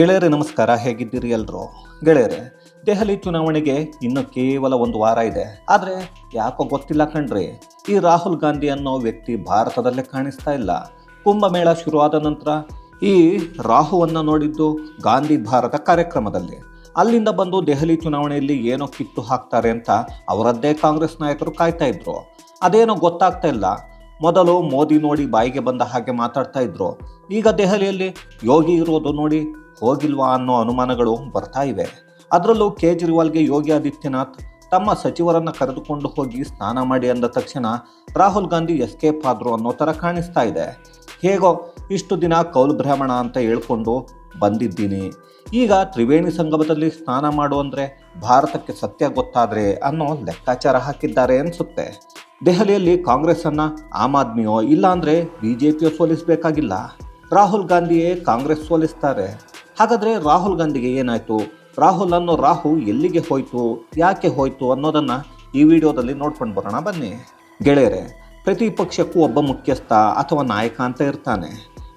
ಗೆಳೆಯರೇ, ನಮಸ್ಕಾರ. ಹೇಗಿದ್ದೀರಿ ಎಲ್ಲರೂ ಗೆಳೆಯರೇ, ದೆಹಲಿ ಚುನಾವಣೆಗೆ ಇನ್ನು ಕೇವಲ ಒಂದು ವಾರ ಇದೆ. ಆದರೆ ಯಾಕೋ ಗೊತ್ತಿಲ್ಲ ಕಣ್ರಿ, ಈ ರಾಹುಲ್ ಗಾಂಧಿ ಅನ್ನೋ ವ್ಯಕ್ತಿ ಭಾರತದಲ್ಲೇ ಕಾಣಿಸ್ತಾ ಇಲ್ಲ. ಕುಂಭಮೇಳ ಶುರುವಾದ ನಂತರ ಈ ರಾಹುವನ್ನು ನೋಡಿದ್ದು ಗಾಂಧಿ ಭಾರತ ಕಾರ್ಯಕ್ರಮದಲ್ಲಿ. ಅಲ್ಲಿಂದ ಬಂದು ದೆಹಲಿ ಚುನಾವಣೆಯಲ್ಲಿ ಏನೋ ಕಿತ್ತು ಹಾಕ್ತಾರೆ ಅಂತ ಅವರದ್ದೇ ಕಾಂಗ್ರೆಸ್ ನಾಯಕರು ಕಾಯ್ತಾ ಇದ್ರು. ಅದೇನೋ ಗೊತ್ತಾಗ್ತಾ ಇಲ್ಲ. ಮೊದಲು ಮೋದಿ ನೋಡಿ ಬಾಯಿಗೆ ಬಂದ ಹಾಗೆ ಮಾತಾಡ್ತಾ ಇದ್ರು. ಈಗ ದೆಹಲಿಯಲ್ಲಿ ಯೋಗಿ ಇರೋದು ನೋಡಿ ಹೋಗಿಲ್ವಾ ಅನ್ನೋ ಅನುಮಾನಗಳು ಬರ್ತಾ ಇವೆ. ಅದರಲ್ಲೂ ಕೇಜ್ರಿವಾಲ್ಗೆ ಯೋಗಿ ಆದಿತ್ಯನಾಥ್ ತಮ್ಮ ಸಚಿವರನ್ನ ಕರೆದುಕೊಂಡು ಹೋಗಿ ಸ್ನಾನ ಮಾಡಿ ಅಂದ ತಕ್ಷಣ ರಾಹುಲ್ ಗಾಂಧಿ ಎಸ್ಕೇಪ್ ಆದರು ಅನ್ನೋ ಥರ ಕಾಣಿಸ್ತಾ ಇದೆ. ಹೇಗೋ ಇಷ್ಟು ದಿನ ಕೌಲ್ ಬ್ರಾಹ್ಮಣ ಅಂತ ಹೇಳ್ಕೊಂಡು ಬಂದಿದ್ದೀನಿ. ಈಗ ತ್ರಿವೇಣಿ ಸಂಗಮದಲ್ಲಿ ಸ್ನಾನ ಮಾಡು ಅಂದರೆ ಭಾರತಕ್ಕೆ ಸತ್ಯ ಗೊತ್ತಾದರೆ ಅನ್ನೋ ಲೆಕ್ಕಾಚಾರ ಹಾಕಿದ್ದಾರೆ ಅನಿಸುತ್ತೆ. ದೆಹಲಿಯಲ್ಲಿ ಕಾಂಗ್ರೆಸ್ಸನ್ನು ಆಮ್ ಆದ್ಮಿಯೋ ಇಲ್ಲಾಂದರೆ ಬಿ ಜೆ ಪಿಯೋ ಸೋಲಿಸಬೇಕಾಗಿಲ್ಲ. ರಾಹುಲ್ ಗಾಂಧಿಯೇ ಕಾಂಗ್ರೆಸ್ ಸೋಲಿಸ್ತಾರೆ. ಹಾಗಾದರೆ ರಾಹುಲ್ ಗಾಂಧಿಗೆ ಏನಾಯಿತು? ರಾಹುಲ್ ಅನ್ನೋ ರಾಹು ಎಲ್ಲಿಗೆ ಹೋಯ್ತು? ಯಾಕೆ ಹೋಯ್ತು ಅನ್ನೋದನ್ನು ಈ ವಿಡಿಯೋದಲ್ಲಿ ನೋಡ್ಕೊಂಡು ಬರೋಣ ಬನ್ನಿ. ಗೆಳೆಯರೆ, ಪ್ರತಿ ಪಕ್ಷಕ್ಕೂ ಒಬ್ಬ ಮುಖ್ಯಸ್ಥ ಅಥವಾ ನಾಯಕ ಅಂತ ಇರ್ತಾನೆ.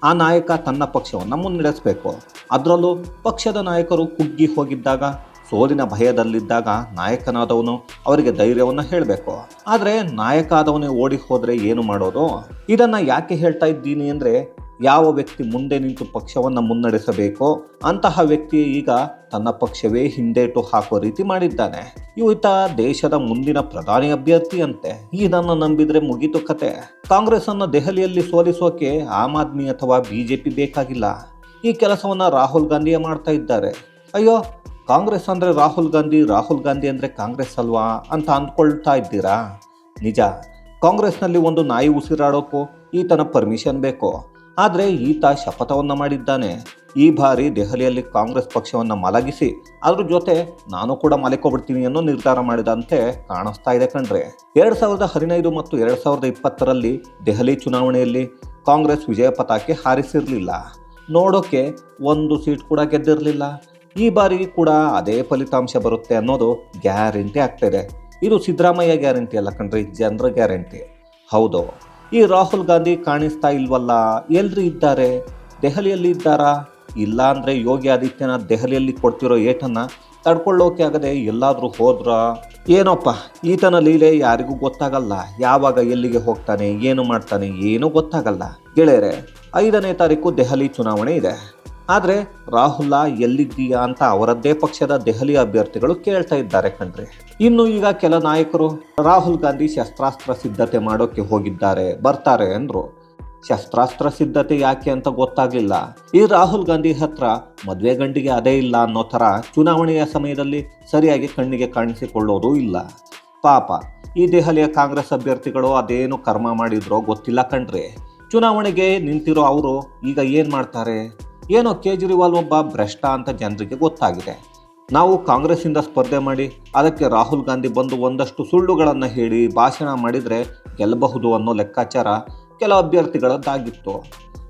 ಆ ನಾಯಕ ತನ್ನ ಪಕ್ಷವನ್ನು ಮುನ್ನಡೆಸಬೇಕು. ಅದರಲ್ಲೂ ಪಕ್ಷದ ನಾಯಕರು ಕುಗ್ಗಿ ಹೋಗಿದ್ದಾಗ, ಸೋಲಿನ ಭಯದಲ್ಲಿದ್ದಾಗ ನಾಯಕನಾದವನು ಅವರಿಗೆ ಧೈರ್ಯವನ್ನು ಹೇಳಬೇಕು. ಆದರೆ ನಾಯಕ ಆದವನೇ ಓಡಿ ಹೋದರೆ ಏನು ಮಾಡೋದು? ಇದನ್ನು ಯಾಕೆ ಹೇಳ್ತಾ ಇದ್ದೀನಿ ಅಂದರೆ ಯಾವ ವ್ಯಕ್ತಿ ಮುಂದೆ ನಿಂತು ಪಕ್ಷವನ್ನು ಮುನ್ನಡೆಸಬೇಕೋ ಅಂತಹ ವ್ಯಕ್ತಿ ಈಗ ತನ್ನ ಪಕ್ಷವೇ ಹಿಂದೇಟು ಹಾಕುವ ರೀತಿ ಮಾಡಿದ್ದಾನೆ. ಈತ ದೇಶದ ಮುಂದಿನ ಪ್ರಧಾನಿ ಅಭ್ಯರ್ಥಿ ಅಂತೆ ಇದನ್ನು ನಂಬಿದ್ರೆ ಮುಗಿತು ಕತೆ. ಕಾಂಗ್ರೆಸ್ ಅನ್ನು ದೆಹಲಿಯಲ್ಲಿ ಸೋಲಿಸೋಕೆ ಆಮ್ ಆದ್ಮಿ ಅಥವಾ ಬಿಜೆಪಿ ಬೇಕಾಗಿಲ್ಲ. ಈ ಕೆಲಸವನ್ನ ರಾಹುಲ್ ಗಾಂಧಿಯೇ ಮಾಡ್ತಾ ಇದ್ದಾರೆ. ಅಯ್ಯೋ, ಕಾಂಗ್ರೆಸ್ ಅಂದರೆ ರಾಹುಲ್ ಗಾಂಧಿ ರಾಹುಲ್ ಗಾಂಧಿ ಅಂದರೆ ಕಾಂಗ್ರೆಸ್ ಅಲ್ವಾ ಅಂತ ಅಂದ್ಕೊಳ್ತಾ ಇದ್ದೀರಾ? ನಿಜ, ಕಾಂಗ್ರೆಸ್ನಲ್ಲಿ ಒಂದು ನಾಯಿ ಉಸಿರಾಡೋಕ್ಕೂ ಈತನ ಪರ್ಮಿಷನ್ ಬೇಕು? ಆದರೆ ಈತ ಶಪಥವನ್ನು ಮಾಡಿದ್ದಾನೆ. ಈ ಬಾರಿ ದೆಹಲಿಯಲ್ಲಿ ಕಾಂಗ್ರೆಸ್ ಪಕ್ಷವನ್ನು ಮಲಗಿಸಿ, ಅದ್ರ ಜೊತೆ ನಾನು ಕೂಡ ಮಲಿಕೊಬಿಡ್ತೀನಿ ಅನ್ನೋ ನಿರ್ಧಾರ ಮಾಡಿದಂತೆ ಕಾಣಿಸ್ತಾ ಇದೆ ಕಣ್ರೆ. ಎರಡು ಸಾವಿರದ ಹದಿನೈದು ಮತ್ತು ಎರಡು ಸಾವಿರದ ಇಪ್ಪತ್ತರಲ್ಲಿ ದೆಹಲಿ ಚುನಾವಣೆಯಲ್ಲಿ ಕಾಂಗ್ರೆಸ್ ವಿಜಯ ಪತಾಕೆ ಹಾರಿಸಿರಲಿಲ್ಲ. ನೋಡೋಕೆ ಒಂದು ಸೀಟ್ ಕೂಡ ಗೆದ್ದಿರಲಿಲ್ಲ. ಈ ಬಾರಿ ಕೂಡ ಅದೇ ಫಲಿತಾಂಶ ಬರುತ್ತೆ ಅನ್ನೋದು ಗ್ಯಾರಂಟಿ ಆಗ್ತಿದೆ ಇದು. ಸಿದ್ದರಾಮಯ್ಯ ಗ್ಯಾರಂಟಿ ಅಲ್ಲ ಕಣ್ರಿ ಜನರ ಗ್ಯಾರಂಟಿ. ಹೌದು. ಈ ರಾಹುಲ್ ಗಾಂಧಿ ಕಾಣಿಸ್ತಾ ಇಲ್ವಲ್ಲ? ಎಲ್ಲರೂ ಇದ್ದಾರೆ? ದೆಹಲಿಯಲ್ಲಿ ಇದ್ದಾರಾ? ಇಲ್ಲ ಅಂದರೆ ಯೋಗಿ ಆದಿತ್ಯನಾಥ್ ದೆಹಲಿಯಲ್ಲಿ ಕೊಡ್ತಿರೋ ಏಟನ್ನು ತಡ್ಕೊಳ್ಳೋಕೆ ಆಗದೆ ಎಲ್ಲಾದರೂ ಹೋದ್ರ? ಏನೋಪ್ಪ, ಈತನ ಲೀಲೆ ಯಾರಿಗೂ ಗೊತ್ತಾಗಲ್ಲ. ಯಾವಾಗ ಎಲ್ಲಿಗೆ ಹೋಗ್ತಾನೆ, ಏನು ಮಾಡ್ತಾನೆ, ಏನೂ ಗೊತ್ತಾಗಲ್ಲ. ಗೆಳೆಯರೆ, ಐದನೇ ತಾರೀಕು ದೆಹಲಿ ಚುನಾವಣೆ ಇದೆ. ಆದರೆ ರಾಹುಲ ಎಲ್ಲಿದ್ದೀಯಾ ಅಂತ ಅವರದ್ದೇ ಪಕ್ಷದ ದೆಹಲಿ ಅಭ್ಯರ್ಥಿಗಳು ಕೇಳ್ತಾ ಇದ್ದಾರೆ ಕಣ್ರಿ. ಇನ್ನು ಈಗ ಕೆಲ ನಾಯಕರು ರಾಹುಲ್ ಗಾಂಧಿ ಶಸ್ತ್ರಾಸ್ತ್ರ ಸಿದ್ಧತೆ ಮಾಡೋಕೆ ಹೋಗಿದ್ದಾರೆ, ಬರ್ತಾರೆ ಅಂದ್ರು. ಶಸ್ತ್ರಾಸ್ತ್ರ ಸಿದ್ಧತೆ ಯಾಕೆ ಅಂತ ಗೊತ್ತಾಗ್ಲಿಲ್ಲ. ಈ ರಾಹುಲ್ ಗಾಂಧಿ ಹತ್ರ ಮದುವೆ ಗಂಡಿಗೆ ಅದೇ ಇಲ್ಲ ಅನ್ನೋ ಥರ ಚುನಾವಣೆಯ ಸಮಯದಲ್ಲಿ ಸರಿಯಾಗಿ ಕಣ್ಣಿಗೆ ಕಾಣಿಸಿಕೊಳ್ಳೋದು ಇಲ್ಲ. ಪಾಪ, ಈ ದೆಹಲಿಯ ಕಾಂಗ್ರೆಸ್ ಅಭ್ಯರ್ಥಿಗಳು ಅದೇನು ಕರ್ಮ ಮಾಡಿದ್ರೋ ಗೊತ್ತಿಲ್ಲ ಕಣ್ರಿ. ಚುನಾವಣೆಗೆ ನಿಂತಿರೋ ಅವರು ಈಗ ಏನು ಮಾಡ್ತಾರೆ? ಏನೋ ಕೇಜ್ರಿವಾಲ್ ಒಬ್ಬ ಭ್ರಷ್ಟ ಅಂತ ಜನರಿಗೆ ಗೊತ್ತಾಗಿದೆ. ನಾವು ಕಾಂಗ್ರೆಸ್ಸಿಂದ ಸ್ಪರ್ಧೆ ಮಾಡಿ, ಅದಕ್ಕೆ ರಾಹುಲ್ ಗಾಂಧಿ ಬಂದು ಒಂದಷ್ಟು ಸುಳ್ಳುಗಳನ್ನು ಹೇಳಿ ಭಾಷಣ ಮಾಡಿದರೆ ಗೆಲ್ಲಬಹುದು ಅನ್ನೋ ಲೆಕ್ಕಾಚಾರ ಕೆಲ ಅಭ್ಯರ್ಥಿಗಳದ್ದಾಗಿತ್ತು.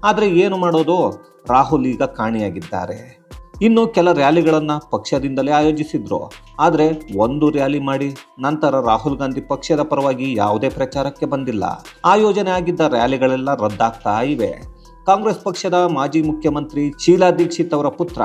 ಆದರೆ ಏನು ಮಾಡೋದು? ರಾಹುಲ್ ಈಗ ಕಾಣಿಯಾಗಿದ್ದಾರೆ. ಇನ್ನು ಕೆಲ ರ್ಯಾಲಿಗಳನ್ನು ಪಕ್ಷದಿಂದಲೇ ಆಯೋಜಿಸಿದ್ರು. ಆದರೆ ಒಂದು ರ್ಯಾಲಿ ಮಾಡಿ, ನಂತರ ರಾಹುಲ್ ಗಾಂಧಿ ಪಕ್ಷದ ಪರವಾಗಿ ಯಾವುದೇ ಪ್ರಚಾರಕ್ಕೆ ಬಂದಿಲ್ಲ. ಆಯೋಜನೆ ಆಗಿದ್ದ ರ್ಯಾಲಿಗಳೆಲ್ಲ ರದ್ದಾಗ್ತಾ ಇವೆ. ಕಾಂಗ್ರೆಸ್ ಪಕ್ಷದ ಮಾಜಿ ಮುಖ್ಯಮಂತ್ರಿ ಶೀಲಾ ದೀಕ್ಷಿತ್ ಅವರ ಪುತ್ರ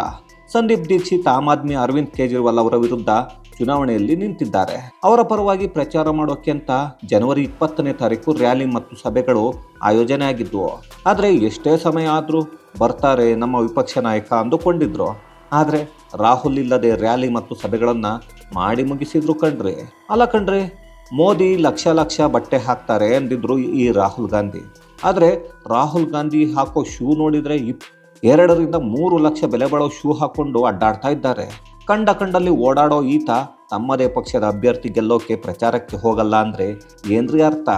ಸಂದೀಪ್ ದೀಕ್ಷಿತ್ ಆಮ್ ಆದ್ಮಿ ಅರವಿಂದ್ ಕೇಜ್ರಿವಾಲ್ ಅವರ ವಿರುದ್ಧ ಚುನಾವಣೆಯಲ್ಲಿ ನಿಂತಿದ್ದಾರೆ. ಅವರ ಪರವಾಗಿ ಪ್ರಚಾರ ಮಾಡೋಕೆ ಅಂತ ಜನವರಿ ಇಪ್ಪತ್ತನೇ ತಾರೀಕು ರ್ಯಾಲಿ ಮತ್ತು ಸಭೆಗಳು ಆಯೋಜನೆ ಆಗಿದ್ವು ಆದರೆ ಎಷ್ಟೇ ಸಮಯ ಆದರೂ ಬರ್ತಾರೆ ನಮ್ಮ ವಿಪಕ್ಷ ನಾಯಕ ಅಂದುಕೊಂಡಿದ್ರು. ಆದರೆ ರಾಹುಲ್ ಇಲ್ಲದೆ ರ್ಯಾಲಿ ಮತ್ತು ಸಭೆಗಳನ್ನು ಮಾಡಿ ಮುಗಿಸಿದ್ರು ಕಣ್ರಿ. ಅಲ್ಲ ಕಣ್ರಿ, ಮೋದಿ ಲಕ್ಷ ಲಕ್ಷ ಬಟ್ಟೆ ಹಾಕ್ತಾರೆ ಎಂದಿದ್ರು ಈ ರಾಹುಲ್ ಗಾಂಧಿ. ಆದರೆ ರಾಹುಲ್ ಗಾಂಧಿ ಹಾಕೋ ಶೂ ನೋಡಿದರೆ ಇಪ್ ಎರಡರಿಂದ ಮೂರು ಲಕ್ಷ ಬೆಲೆ ಬಾಳೋ ಶೂ ಹಾಕೊಂಡು ಅಡ್ಡಾಡ್ತಾ ಇದ್ದಾರೆ. ಕಂಡ ಕಂಡಲ್ಲಿ ಓಡಾಡೋ ಈತ ತಮ್ಮದೇ ಪಕ್ಷದ ಅಭ್ಯರ್ಥಿ ಗೆಲ್ಲೋಕೆ ಪ್ರಚಾರಕ್ಕೆ ಹೋಗಲ್ಲ ಅಂದರೆ ಏನ್ರಿ ಅರ್ಥ?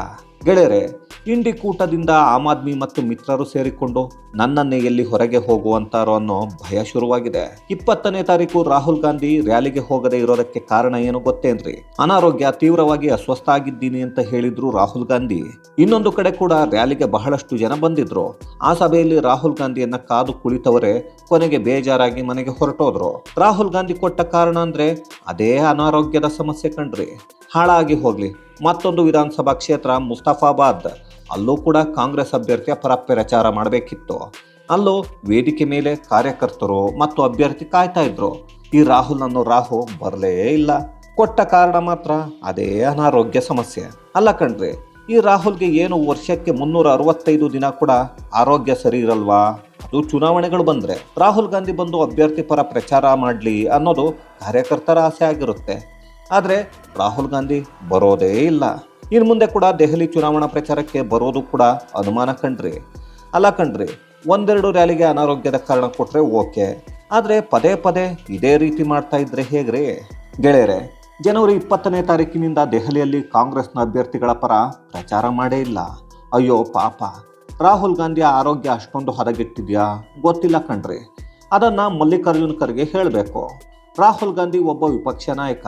ಗೆಳೆಯರೆ ಇಂಡಿ ಕೂಟದಿಂದ ಆಮ್ ಆದ್ಮಿ ಮತ್ತು ಮಿತ್ರರು ಸೇರಿಕೊಂಡು ನನ್ನನ್ನೇ ಎಲ್ಲಿ ಹೊರಗೆ ಹೋಗುವಂತಾರೋ ಅನ್ನೋ ಭಯ ಶುರುವಾಗಿದೆ. ಇಪ್ಪತ್ತನೇ ತಾರೀಕು ರಾಹುಲ್ ಗಾಂಧಿ ರ್ಯಾಲಿಗೆ ಹೋಗದೆ ಇರೋದಕ್ಕೆ ಕಾರಣ ಏನು ಗೊತ್ತೇನ್ರಿ? ಅನಾರೋಗ್ಯ ತೀವ್ರವಾಗಿ ಅಸ್ವಸ್ಥ ಆಗಿದ್ದೀನಿ ಅಂತ ಹೇಳಿದ್ರು ರಾಹುಲ್ ಗಾಂಧಿ. ಇನ್ನೊಂದು ಕಡೆ ಕೂಡ ರ್ಯಾಲಿಗೆ ಬಹಳಷ್ಟು ಜನ ಬಂದಿದ್ರು. ಆ ಸಭೆಯಲ್ಲಿ ರಾಹುಲ್ ಗಾಂಧಿಯನ್ನ ಕಾದು ಕುಳಿತವರೇ ಕೊನೆಗೆ ಬೇಜಾರಾಗಿ ಮನೆಗೆ ಹೊರಟೋದ್ರು. ರಾಹುಲ್ ಗಾಂಧಿ ಕೊಟ್ಟ ಕಾರಣ ಅಂದ್ರೆ ಅದೇ ಅನಾರೋಗ್ಯದ ಸಮಸ್ಯೆ ಕಂಡ್ರಿ ಹಾಳಾಗಿ ಹೋಗ್ಲಿ. ಮತ್ತೊಂದು ವಿಧಾನಸಭಾ ಕ್ಷೇತ್ರ ಮುಸ್ತಫಾಬಾದ್. ಅಲ್ಲೂ ಕೂಡ ಕಾಂಗ್ರೆಸ್ ಅಭ್ಯರ್ಥಿಯ ಪರ ಪ್ರಚಾರ ಮಾಡಬೇಕಿತ್ತು. ಅಲ್ಲೂ ವೇದಿಕೆ ಮೇಲೆ ಕಾರ್ಯಕರ್ತರು ಮತ್ತು ಅಭ್ಯರ್ಥಿ ಕಾಯ್ತಾ ಇದ್ರು. ಈ ರಾಹುಲ್ ಅನ್ನೋ ರಾಹು ಬರಲೇ ಇಲ್ಲ. ಕೊಟ್ಟ ಕಾರಣ ಮಾತ್ರ ಅದೇ ಅನಾರೋಗ್ಯ ಸಮಸ್ಯೆ. ಅಲ್ಲ ಕಣ್ರಿ, ಈ ರಾಹುಲ್ಗೆ ಏನು ವರ್ಷಕ್ಕೆ ಮುನ್ನೂರ ಅರವತ್ತೈದು ದಿನ ಕೂಡ ಆರೋಗ್ಯ ಸರಿ ಇರಲ್ವಾ? ಅದು ಚುನಾವಣೆಗಳು ಬಂದ್ರೆ ರಾಹುಲ್ ಗಾಂಧಿ ಬಂದು ಅಭ್ಯರ್ಥಿ ಪರ ಪ್ರಚಾರ ಮಾಡಲಿ ಅನ್ನೋದು ಕಾರ್ಯಕರ್ತರ ಆಸೆ ಆಗಿರುತ್ತೆ. ಆದರೆ ರಾಹುಲ್ ಗಾಂಧಿ ಬರೋದೇ ಇಲ್ಲ. ಇನ್ನು ಮುಂದೆ ಕೂಡ ದೆಹಲಿ ಚುನಾವಣಾ ಪ್ರಚಾರಕ್ಕೆ ಬರೋದು ಕೂಡ ಅನುಮಾನ ಕಣ್ರಿ. ಅಲ್ಲ ಕಣ್ರಿ, ಒಂದೆರಡು ರ್ಯಾಲಿಗೆ ಅನಾರೋಗ್ಯದ ಕಾರಣ ಕೊಟ್ಟರೆ ಓಕೆ, ಆದರೆ ಪದೇ ಪದೇ ಇದೇ ರೀತಿ ಮಾಡ್ತಾ ಇದ್ರೆ ಹೇಗ್ರಿ? ಗೆಳೆಯರೆ, ಜನವರಿ ಇಪ್ಪತ್ತನೇ ತಾರೀಕಿನಿಂದ ದೆಹಲಿಯಲ್ಲಿ ಕಾಂಗ್ರೆಸ್ನ ಅಭ್ಯರ್ಥಿಗಳ ಪರ ಪ್ರಚಾರ ಮಾಡೇ ಇಲ್ಲ. ಅಯ್ಯೋ ಪಾಪ, ರಾಹುಲ್ ಗಾಂಧಿಯ ಆರೋಗ್ಯ ಅಷ್ಟೊಂದು ಹದಗೆಟ್ಟಿದೆಯಾ? ಗೊತ್ತಿಲ್ಲ ಕಣ್ರಿ. ಅದನ್ನು ಮಲ್ಲಿಕಾರ್ಜುನ್ ಖರ್ಗೆ ಹೇಳಬೇಕು. ರಾಹುಲ್ ಗಾಂಧಿ ಒಬ್ಬ ವಿಪಕ್ಷ ನಾಯಕ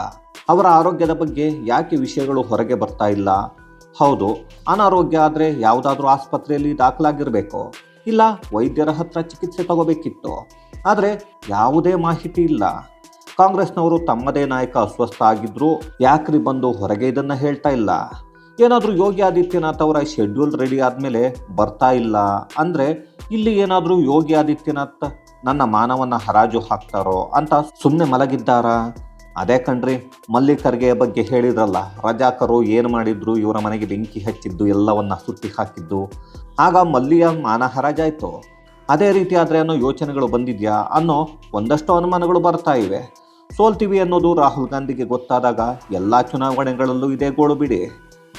ಅವರ ಆರೋಗ್ಯದ ಬಗ್ಗೆ ಯಾಕೆ ವಿಷಯಗಳು ಹೊರಗೆ ಬರ್ತಾ ಇಲ್ಲ? ಹೌದು, ಅನಾರೋಗ್ಯ ಆದರೆ ಯಾವುದಾದ್ರೂ ಆಸ್ಪತ್ರೆಯಲ್ಲಿ ದಾಖಲಾಗಿರಬೇಕು. ಇಲ್ಲ, ವೈದ್ಯರ ಹತ್ರ ಚಿಕಿತ್ಸೆ ತಗೋಬೇಕಿತ್ತು. ಆದರೆ ಯಾವುದೇ ಮಾಹಿತಿ ಇಲ್ಲ. ಕಾಂಗ್ರೆಸ್ನವರು ತಮ್ಮದೇ ನಾಯಕ ಅಸ್ವಸ್ಥ ಆಗಿದ್ರು, ಯಾಕ್ರಿ ಬಂದು ಹೊರಗೆ ಇದನ್ನು ಹೇಳ್ತಾ ಇಲ್ಲ? ಏನಾದರೂ ಯೋಗಿ ಆದಿತ್ಯನಾಥ್ ಅವರ ಶೆಡ್ಯೂಲ್ ರೆಡಿ ಆದಮೇಲೆ ಬರ್ತಾ ಇಲ್ಲ. ಅಂದರೆ ಇಲ್ಲಿ ಏನಾದರೂ ಯೋಗಿ ಆದಿತ್ಯನಾಥ್ ನನ್ನ ಮಾನವನ್ನ ಹರಾಜು ಹಾಕ್ತಾರೋ ಅಂತ ಸುಮ್ಮನೆ ಮಲಗಿದ್ದಾರಾ? ಅದೇ ಕಣ್ರಿ, ಮಲ್ಲಿಕರ್ಗೆ ಬಗ್ಗೆ ಹೇಳಿದ್ರಲ್ಲ, ರಜಾಕರು ಏನು ಮಾಡಿದ್ರು, ಇವರ ಮನೆಗೆ ಬೆಂಕಿ ಹಚ್ಚಿದ್ದು, ಎಲ್ಲವನ್ನ ಸುತ್ತಿ ಹಾಕಿದ್ದು. ಆಗ ಮಲ್ಲಿಯ ಮಾನ ಹರಾಜಾಯ್ತು ಅದೇ ರೀತಿ ಆದರೆ ಅನ್ನೋ ಯೋಚನೆಗಳು ಬಂದಿದೆಯಾ? ಅನ್ನೋ ಒಂದಷ್ಟು ಅನುಮಾನಗಳು ಬರ್ತಾ ಇವೆ. ಸೋಲ್ತೀವಿ ಅನ್ನೋದು ರಾಹುಲ್ ಗಾಂಧಿಗೆ ಗೊತ್ತಾದಾಗ ಎಲ್ಲ ಚುನಾವಣೆಗಳಲ್ಲೂ ಇದೇ ಗೋಳು ಬಿಡಿ.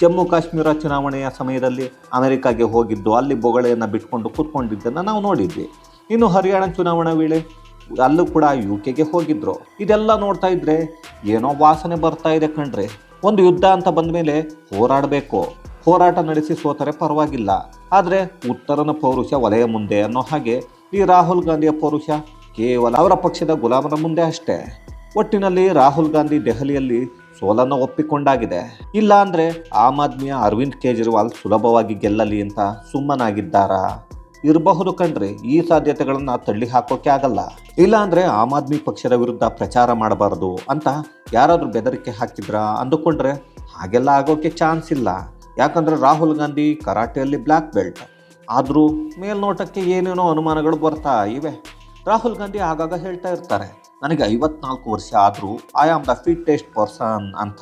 ಜಮ್ಮು ಕಾಶ್ಮೀರ ಚುನಾವಣೆಯ ಸಮಯದಲ್ಲಿ ಅಮೆರಿಕಾಗೆ ಹೋಗಿದ್ದು ಅಲ್ಲಿ ಬೊಗಳೆಯನ್ನು ಬಿಟ್ಕೊಂಡು ಕೂತ್ಕೊಂಡಿದ್ದನ್ನು ನಾವು ನೋಡಿದ್ವಿ. ಇನ್ನು ಹರಿಯಾಣ ಚುನಾವಣಾ ವೇಳೆ ಅಲ್ಲೂ ಕೂಡ ಯು ಕೆಗೆ ಹೋಗಿದ್ರು. ಇದೆಲ್ಲ ನೋಡ್ತಾ ಇದ್ರೆ ಏನೋ ವಾಸನೆ ಬರ್ತಾ ಇದೆ ಕಣ್ರಿ. ಒಂದು ಯುದ್ಧ ಅಂತ ಬಂದ ಮೇಲೆ ಹೋರಾಡಬೇಕು. ಹೋರಾಟ ನಡೆಸಿ ಸೋತರೆ ಪರವಾಗಿಲ್ಲ. ಆದರೆ ಉತ್ತರನ ಪೌರುಷ ವಲಯ ಮುಂದೆ ಅನ್ನೋ ಹಾಗೆ ಈ ರಾಹುಲ್ ಗಾಂಧಿಯ ಪೌರುಷ ಕೇವಲ ಅವರ ಪಕ್ಷದ ಗುಲಾಮನ ಮುಂದೆ ಅಷ್ಟೇ. ಒಟ್ಟಿನಲ್ಲಿ ರಾಹುಲ್ ಗಾಂಧಿ ದೆಹಲಿಯಲ್ಲಿ ಸೋಲನ್ನು ಒಪ್ಪಿಕೊಂಡಾಗಿದೆ. ಇಲ್ಲ ಅಂದರೆ ಆಮ್ ಆದ್ಮಿಯ ಅರವಿಂದ್ ಕೇಜ್ರಿವಾಲ್ ಸುಲಭವಾಗಿ ಗೆಲ್ಲಲಿ ಅಂತ ಸುಮ್ಮನಾಗಿದ್ದಾರಾ? ಇರಬಹುದು ಕಂಡ್ರೆ ಈ ಸಾಧ್ಯತೆಗಳನ್ನ ತಳ್ಳಿ ಹಾಕೋಕೆ ಆಗಲ್ಲ. ಇಲ್ಲ ಅಂದ್ರೆ ಆಮ್ ಆದ್ಮಿ ಪಕ್ಷದ ವಿರುದ್ಧ ಪ್ರಚಾರ ಮಾಡಬಾರದು ಅಂತ ಯಾರಾದರೂ ಬೆದರಿಕೆ ಹಾಕಿದ್ರ ಅಂದುಕೊಂಡ್ರೆ ಹಾಗೆಲ್ಲ ಆಗೋಕೆ ಚಾನ್ಸ್ ಇಲ್ಲ. ಯಾಕಂದ್ರೆ ರಾಹುಲ್ ಗಾಂಧಿ ಕರಾಟೆಯಲ್ಲಿ ಬ್ಲ್ಯಾಕ್ ಬೆಲ್ಟ್. ಆದರೂ ಮೇಲ್ನೋಟಕ್ಕೆ ಏನೇನೋ ಅನುಮಾನಗಳು ಬರ್ತಾ ಇವೆ. ರಾಹುಲ್ ಗಾಂಧಿ ಆಗಾಗ ಹೇಳ್ತಾ ಇರ್ತಾರೆ, ನನಗೆ ಐವತ್ನಾಲ್ಕು ವರ್ಷ ಆದರೂ I am the fittest person ಅಂತ.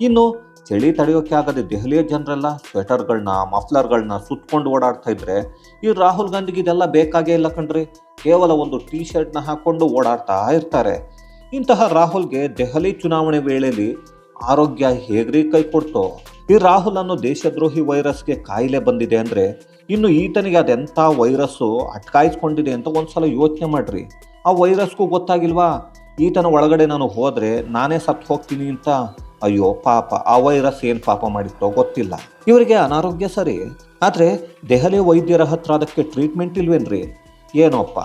ಇನ್ನು ಚಳಿ ತಡೆಯೋಕೆ ಆಗದೆ ದೆಹಲಿಯ ಜನರೆಲ್ಲ ಸ್ವೆಟರ್ಗಳನ್ನ ಮಫ್ಲರ್ಗಳನ್ನ ಸುತ್ತಕೊಂಡು ಓಡಾಡ್ತಾ ಇದ್ರೆ ಈ ರಾಹುಲ್ ಗಾಂಧಿಗೆ ಇದೆಲ್ಲ ಬೇಕಾಗೇ ಇಲ್ಲ ಕಣ್ರಿ. ಕೇವಲ ಒಂದು ಟೀ ಶರ್ಟ್ನ ಹಾಕೊಂಡು ಓಡಾಡ್ತಾ ಇರ್ತಾರೆ. ಇಂತಹ ರಾಹುಲ್ಗೆ ದೆಹಲಿ ಚುನಾವಣೆ ವೇಳೆಯಲ್ಲಿ ಆರೋಗ್ಯ ಹೇಗ್ರಿ ಕೈ ಕೊಡ್ತೋ? ಈ ರಾಹುಲ್ ಅನ್ನೋ ದೇಶದ್ರೋಹಿ ವೈರಸ್ಗೆ ಕಾಯಿಲೆ ಬಂದಿದೆ ಅಂದರೆ ಇನ್ನು ಈತನಿಗೆ ಅದೆಂಥ ವೈರಸ್ಸು ಅಟ್ಕಾಯಿಸ್ಕೊಂಡಿದೆ ಅಂತ ಒಂದು ಸಲ ಯೋಚನೆ ಮಾಡ್ರಿ. ಆ ವೈರಸ್ಗೂ ಗೊತ್ತಾಗಿಲ್ವಾ? ಈತನ ಒಳಗಡೆ ನಾನು ಹೋದರೆ ನಾನೇ ಸತ್ತು ಹೋಗ್ತೀನಿ ಅಂತ ಅಯ್ಯೋ ಪಾಪ, ಆ ವೈರಸ್ ಏನು ಪಾಪ ಮಾಡಿತ್ತೋ ಗೊತ್ತಿಲ್ಲ. ಇವರಿಗೆ ಅನಾರೋಗ್ಯ ಸರಿ, ಆದರೆ ದೆಹಲಿ ವೈದ್ಯರ ಹತ್ರ ಅದಕ್ಕೆ ಟ್ರೀಟ್ಮೆಂಟ್ ಇಲ್ವೇನ್ರಿ? ಏನೋಪ್ಪ,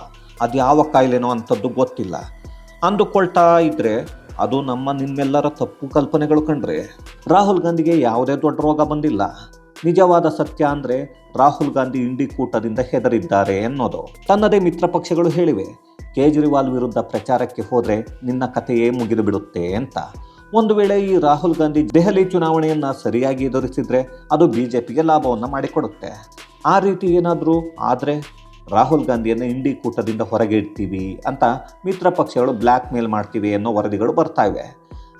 ಅದು ಯಾವ ಕಾಯಿಲೆನೋ ಅಂಥದ್ದು ಗೊತ್ತಿಲ್ಲ. ಅಂದುಕೊಳ್ತಾ ಇದ್ರೆ ಅದು ನಮ್ಮ ನಿಮ್ಮೆಲ್ಲರ ತಪ್ಪು ಕಲ್ಪನೆಗಳು ಕಂಡ್ರೆ ರಾಹುಲ್ ಗಾಂಧಿಗೆ ಯಾವುದೇ ದೊಡ್ಡ ರೋಗ ಬಂದಿಲ್ಲ. ನಿಜವಾದ ಸತ್ಯ ಅಂದ್ರೆ ರಾಹುಲ್ ಗಾಂಧಿ ಇಂಡಿ ಕೂಟದಿಂದ ಹೆದರಿದ್ದಾರೆ ಎನ್ನೋದು ತನ್ನದೇ ಮಿತ್ರ ಪಕ್ಷಗಳು ಹೇಳಿವೆ. ಕೇಜ್ರಿವಾಲ್ ವಿರುದ್ಧ ಪ್ರಚಾರಕ್ಕೆ ಹೋದರೆ ನಿನ್ನ ಕಥೆಯೇ ಮುಗಿದು ಬಿಡುತ್ತೆ ಅಂತ. ಒಂದು ವೇಳೆ ಈ ರಾಹುಲ್ ಗಾಂಧಿ ದೆಹಲಿ ಚುನಾವಣೆಯನ್ನು ಸರಿಯಾಗಿ ಎದುರಿಸಿದರೆ ಅದು ಬಿ ಜೆ ಪಿಗೆ ಲಾಭವನ್ನು ಮಾಡಿಕೊಡುತ್ತೆ. ಆ ರೀತಿ ಏನಾದರೂ ಆದರೆ ರಾಹುಲ್ ಗಾಂಧಿಯನ್ನು ಇಂಡಿ ಕೂಟದಿಂದ ಹೊರಗೆ ಇಡ್ತೀವಿ ಅಂತ ಮಿತ್ರ ಪಕ್ಷಗಳು ಬ್ಲ್ಯಾಕ್ ಮೇಲ್ ಮಾಡ್ತೀವಿ ಅನ್ನೋ ವರದಿಗಳು ಬರ್ತಾ ಇವೆ.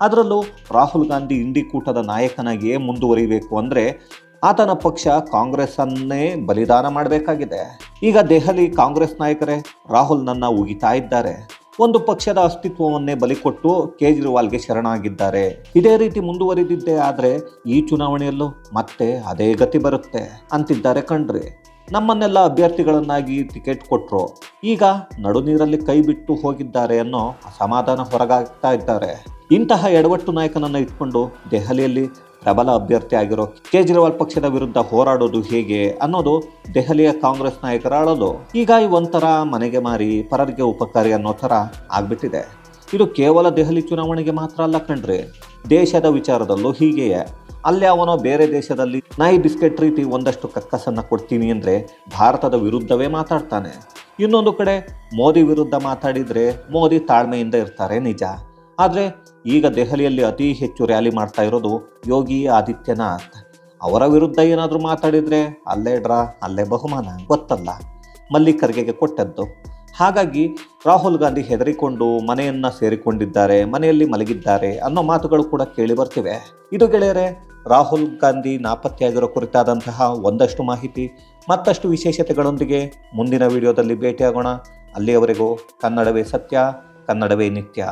ಅದರಲ್ಲೂ ರಾಹುಲ್ ಗಾಂಧಿ ಇಂಡಿ ಕೂಟದ ನಾಯಕನಾಗಿಯೇ ಮುಂದುವರಿಬೇಕು ಅಂದರೆ ಆತನ ಪಕ್ಷ ಕಾಂಗ್ರೆಸ್ ಅನ್ನೇ ಬಲಿದಾನ ಮಾಡಬೇಕಾಗಿದೆ. ಈಗ ದೆಹಲಿ ಕಾಂಗ್ರೆಸ್ ನಾಯಕರೇ ರಾಹುಲ್ನನ್ನ ಉಗಿತಾ ಇದ್ದಾರೆ. ಒಂದು ಪಕ್ಷದ ಅಸ್ತಿತ್ವವನ್ನೇ ಬಲಿಕೊಟ್ಟು ಕೇಜ್ರಿವಾಲ್ಗೆ ಶರಣಾಗಿದ್ದಾರೆ. ಇದೇ ರೀತಿ ಮುಂದುವರಿದಿದ್ದೆ ಆದರೆ ಈ ಚುನಾವಣೆಯಲ್ಲೂ ಮತ್ತೆ ಅದೇ ಗತಿ ಬರುತ್ತೆ ಅಂತಿದ್ದಾರೆ ಕಣ್ರಿ. ನಮ್ಮನ್ನೆಲ್ಲ ಅಭ್ಯರ್ಥಿಗಳನ್ನಾಗಿ ಟಿಕೆಟ್ ಕೊಟ್ಟರು ಈಗ ನಡುನೀರಲ್ಲಿ ಕೈ ಬಿಟ್ಟು ಹೋಗಿದ್ದಾರೆ ಅನ್ನೋ ಅಸಮಾಧಾನ ಹೊರಗಾಗ್ತಾ ಇದ್ದಾರೆ. ಇಂತಹ ಎಡವಟ್ಟು ನಾಯಕನನ್ನು ಇಟ್ಕೊಂಡು ದೆಹಲಿಯಲ್ಲಿ ಪ್ರಬಲ ಅಭ್ಯರ್ಥಿ ಆಗಿರೋ ಕೇಜ್ರಿವಾಲ್ ಪಕ್ಷದ ವಿರುದ್ಧ ಹೋರಾಡೋದು ಹೇಗೆ ಅನ್ನೋದು ದೆಹಲಿಯ ಕಾಂಗ್ರೆಸ್ ನಾಯಕರ ಅಳಲು ಈಗ ಒಂಥರ ಮನೆಗೆ ಮಾರಿ ಪರರಿಗೆ ಉಪಕಾರಿ ಅನ್ನೋ ಥರ ಆಗ್ಬಿಟ್ಟಿದೆ. ಇದು ಕೇವಲ ದೆಹಲಿ ಚುನಾವಣೆಗೆ ಮಾತ್ರ ಅಲ್ಲ ಕಣ್ರಿ ದೇಶದ ವಿಚಾರದಲ್ಲೂ ಹೀಗೆಯೇ. ಅಲ್ಲಿ ಅವನು ಬೇರೆ ದೇಶದಲ್ಲಿ ನಾಯಿ ಬಿಸ್ಕೆಟ್ ರೀತಿ ಒಂದಷ್ಟು ಕಕ್ಕಸನ್ನು ಕೊಡ್ತೀನಿ ಅಂದರೆ ಭಾರತದ ವಿರುದ್ಧವೇ ಮಾತಾಡ್ತಾನೆ. ಇನ್ನೊಂದು ಕಡೆ ಮೋದಿ ವಿರುದ್ಧ ಮಾತಾಡಿದರೆ ಮೋದಿ ತಾಳ್ಮೆಯಿಂದ ಇರ್ತಾರೆ ನಿಜ. ಆದರೆ ಈಗ ದೆಹಲಿಯಲ್ಲಿ ಅತಿ ಹೆಚ್ಚು ರ್ಯಾಲಿ ಮಾಡ್ತಾ ಇರೋದು ಯೋಗಿ ಆದಿತ್ಯನಾಥ್. ಅವರ ವಿರುದ್ಧ ಏನಾದರೂ ಮಾತಾಡಿದರೆ ಅಲ್ಲೇ ಡ್ರಾ, ಅಲ್ಲೇ ಬಹುಮಾನ, ಗೊತ್ತಲ್ಲ. ಮಲ್ಲಿಕರ್ಗೆಗೆ ಕೊಟ್ಟದ್ದು. ಹಾಗಾಗಿ ರಾಹುಲ್ ಗಾಂಧಿ ಹೆದರಿಕೊಂಡು ಮನೆಯನ್ನು ಸೇರಿಕೊಂಡಿದ್ದಾರೆ, ಮನೆಯಲ್ಲಿ ಮಲಗಿದ್ದಾರೆ ಅನ್ನೋ ಮಾತುಗಳು ಕೂಡ ಕೇಳಿ ಬರ್ತಿವೆ. ಇದು ಗೆಳೆಯರೆ, ರಾಹುಲ್ ಗಾಂಧಿ ನಾಪತ್ತೆಯಾಗಿರೋ ಕುರಿತಾದಂತಹ ಒಂದಷ್ಟು ಮಾಹಿತಿ, ಮತ್ತಷ್ಟು ವಿಶೇಷತೆಗಳೊಂದಿಗೆ ಮುಂದಿನ ವಿಡಿಯೋದಲ್ಲಿ ಭೇಟಿಯಾಗೋಣ. ಅಲ್ಲಿಯವರೆಗೂ ಕನ್ನಡವೇ ಸತ್ಯ, ಕನ್ನಡವೇ ನಿತ್ಯ.